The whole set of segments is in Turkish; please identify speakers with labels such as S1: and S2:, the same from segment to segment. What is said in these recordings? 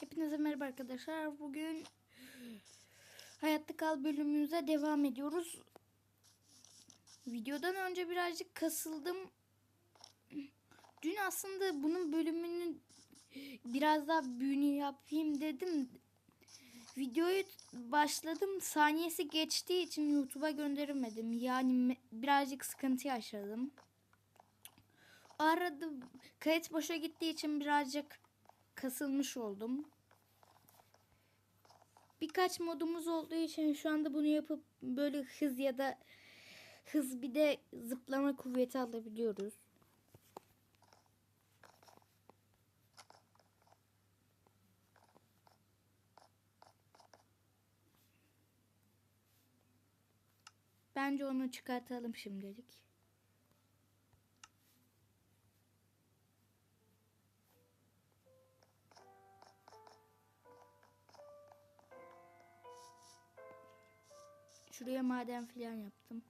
S1: Hepinize merhaba arkadaşlar. Bugün Hayatta Kal bölümümüze devam ediyoruz. Videodan önce birazcık kasıldım. Dün aslında bunun bölümünü biraz daha büyüğünü yapayım dedim. Videoyu başladım. Saniyesi geçtiği için YouTube'a gönderemedim. Yani birazcık sıkıntı yaşadım. Arada kayıt boşa gittiği için birazcık kasılmış oldum. Birkaç modumuz olduğu için şu anda bunu yapıp böyle hız ya da hız bir de zıplama kuvveti alabiliyoruz. Bence onu çıkartalım şimdilik. Şuraya maden filan yaptım.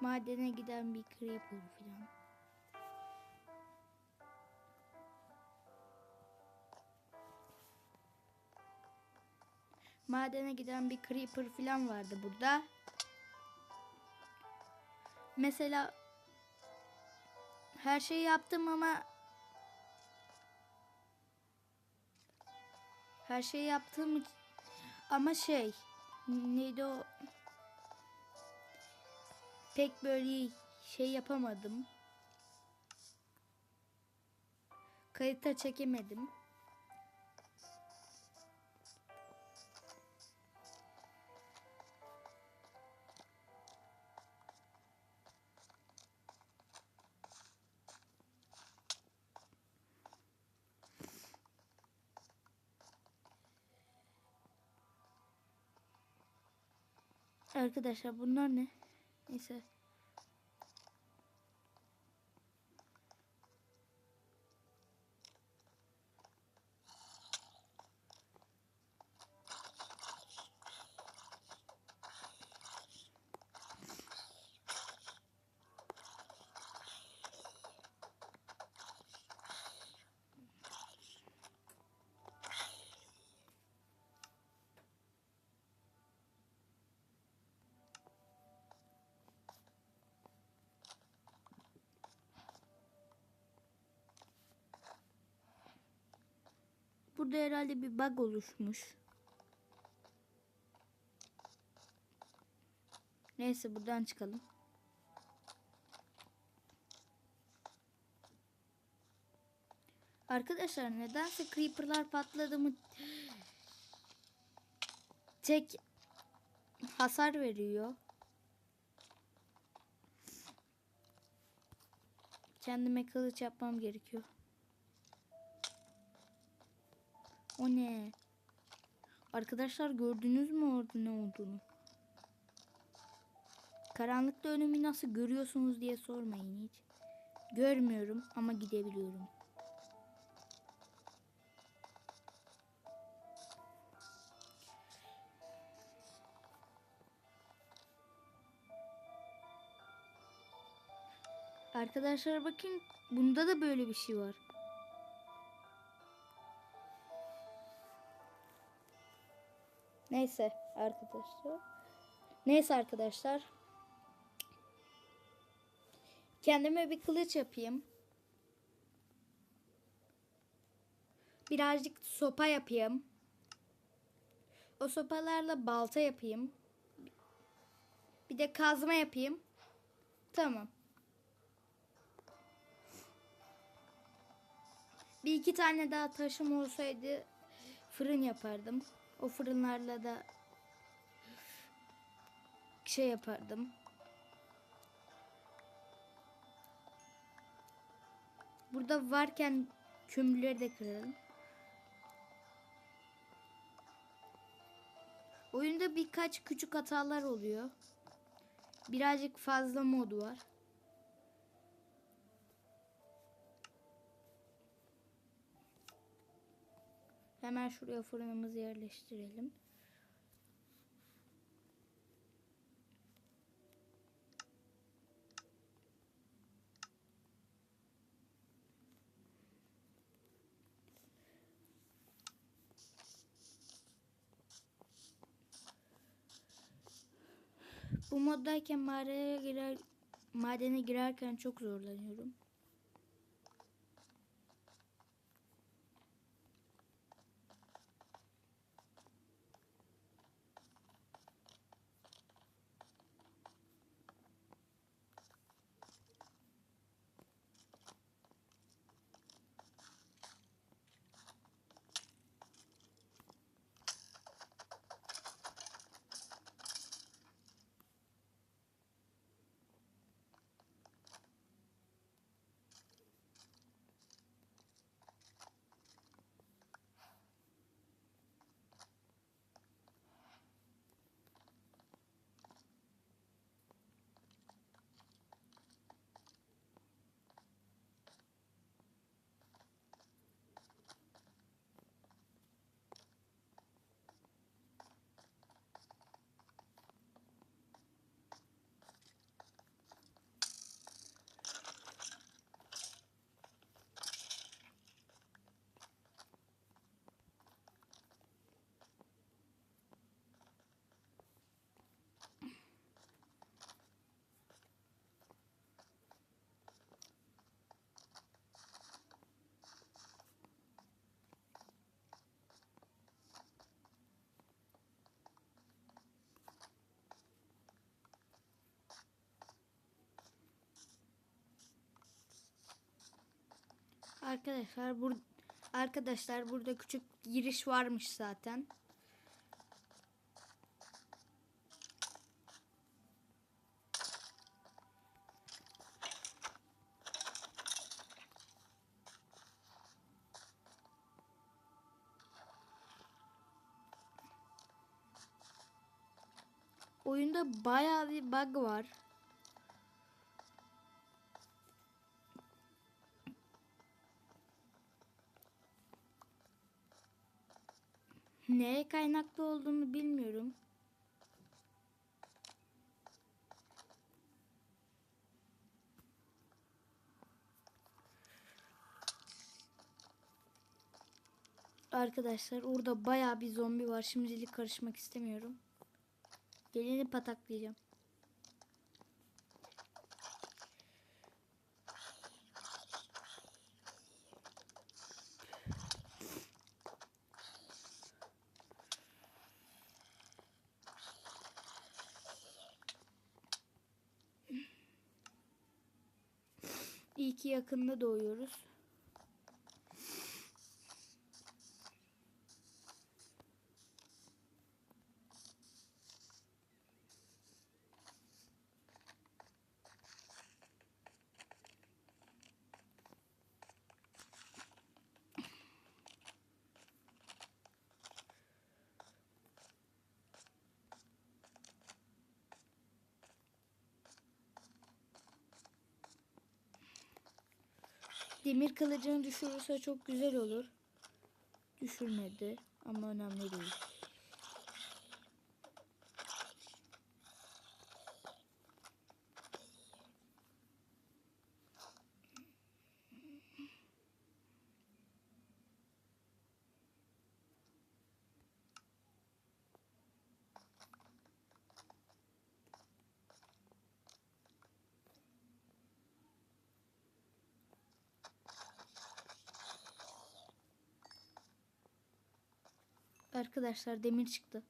S1: Madene giden bir creeper filan. Madene giden bir creeper filan vardı burada. Mesela her şeyi yaptım ama her şeyi yaptığım için ama şey neydi o pek böyle şey yapamadım. Kayıta çekemedim. Arkadaşlar bunlar ne? Neyse. Burada herhalde bir bug oluşmuş. Neyse buradan çıkalım. Arkadaşlar nedense creeperlar patladı mı tek hasar veriyor. Kendime kılıç yapmam gerekiyor. O ne? Arkadaşlar gördünüz mü orada ne olduğunu? Karanlıkta önümü nasıl görüyorsunuz diye sormayın hiç. Görmüyorum ama gidebiliyorum. Arkadaşlar bakın bunda da böyle bir şey var. Neyse arkadaşlar. Neyse arkadaşlar. Kendime bir kılıç yapayım. Birazcık sopa yapayım. O sopalarla balta yapayım. Bir de kazma yapayım. Tamam. Bir iki tane daha taşım olsaydı fırın yapardım. O fırınlarla da şey yapardım. Burada varken kömürleri de kırarım. Oyunda birkaç küçük hatalar oluyor. Birazcık fazla mod var. Hemen şuraya fırınımızı yerleştirelim. Bu moddayken mağaraya girer, madene girerken çok zorlanıyorum. Arkadaşlar bur arkadaşlar burada küçük giriş varmış zaten. Oyunda bayağı bir bug var. Neye kaynaklı olduğunu bilmiyorum. Arkadaşlar orada bayağı bir zombi var. Şimdilik karışmak istemiyorum. Geleni pataklayacağım. İyi ki yakında doğuyoruz. Demir kılıcını düşürürse çok güzel olur. Düşürmedi ama önemli değil. Arkadaşlar demir çıktı.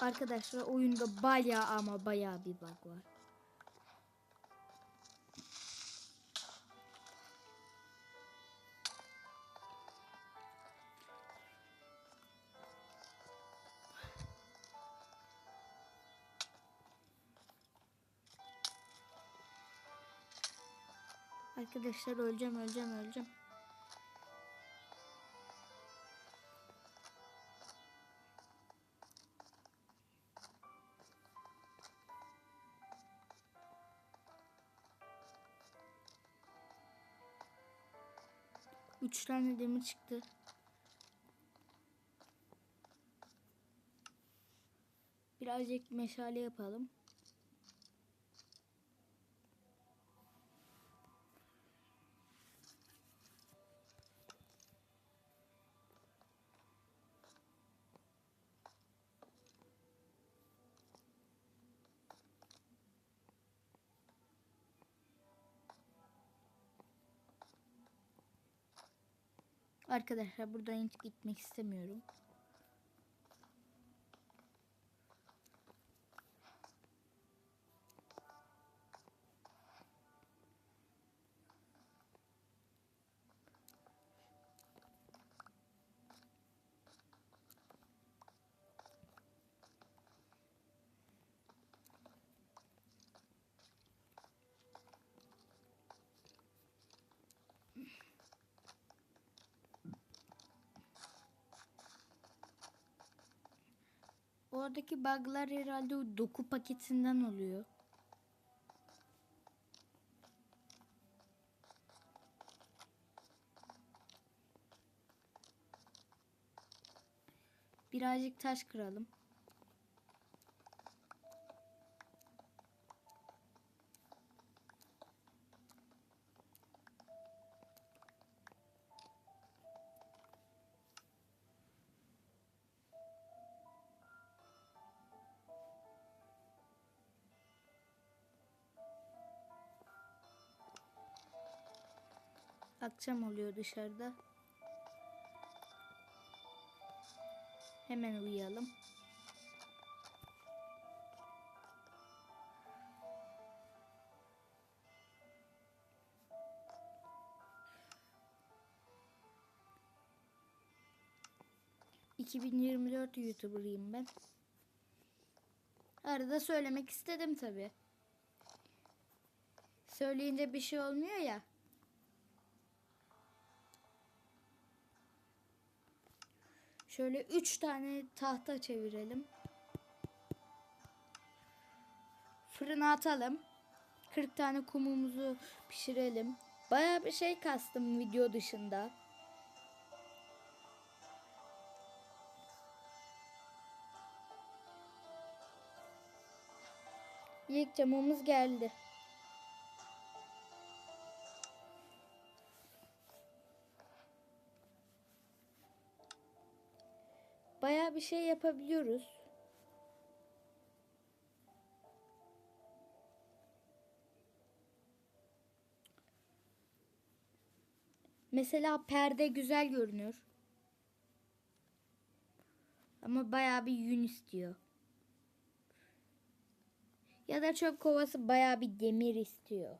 S1: Arkadaşlar oyunda bayağı ama bayağı bir bug var. Arkadaşlar öleceğim öleceğim öleceğim. Üç tane demir çıktı. Birazcık meşale yapalım. Arkadaşlar buradan hiç gitmek istemiyorum. Oradaki bug'lar herhalde doku paketinden oluyor. Birazcık taş kıralım. Akşam oluyor dışarıda. Hemen uyuyalım. ...2024 YouTuber'ıyım ben. Arada söylemek istedim tabi. Söyleyince bir şey olmuyor ya. Şöyle üç tane tahta çevirelim. Fırına atalım. 40 tane kumumuzu pişirelim. Baya bir şey kastım video dışında. İlk camımız geldi. Baya bir şey yapabiliyoruz. Mesela perde güzel görünüyor. Ama baya bir yün istiyor. Ya da çöp kovası baya bir demir istiyor.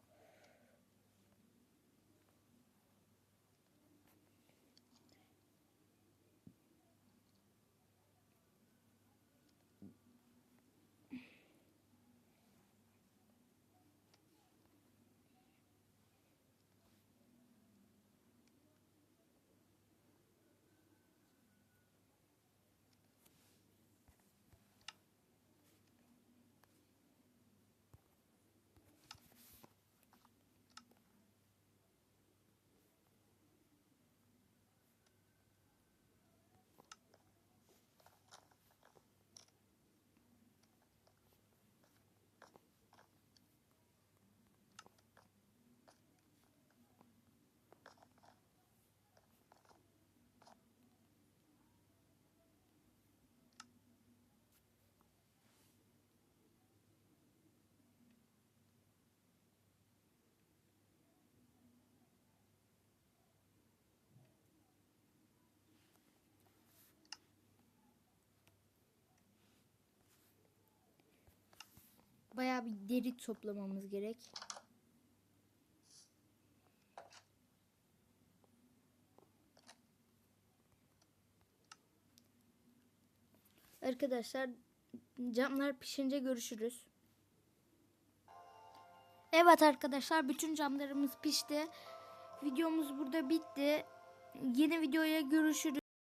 S1: Baya bir deri toplamamız gerek. Arkadaşlar camlar pişince görüşürüz. Evet arkadaşlar bütün camlarımız pişti. Videomuz burada bitti. Yeni videoya görüşürüz.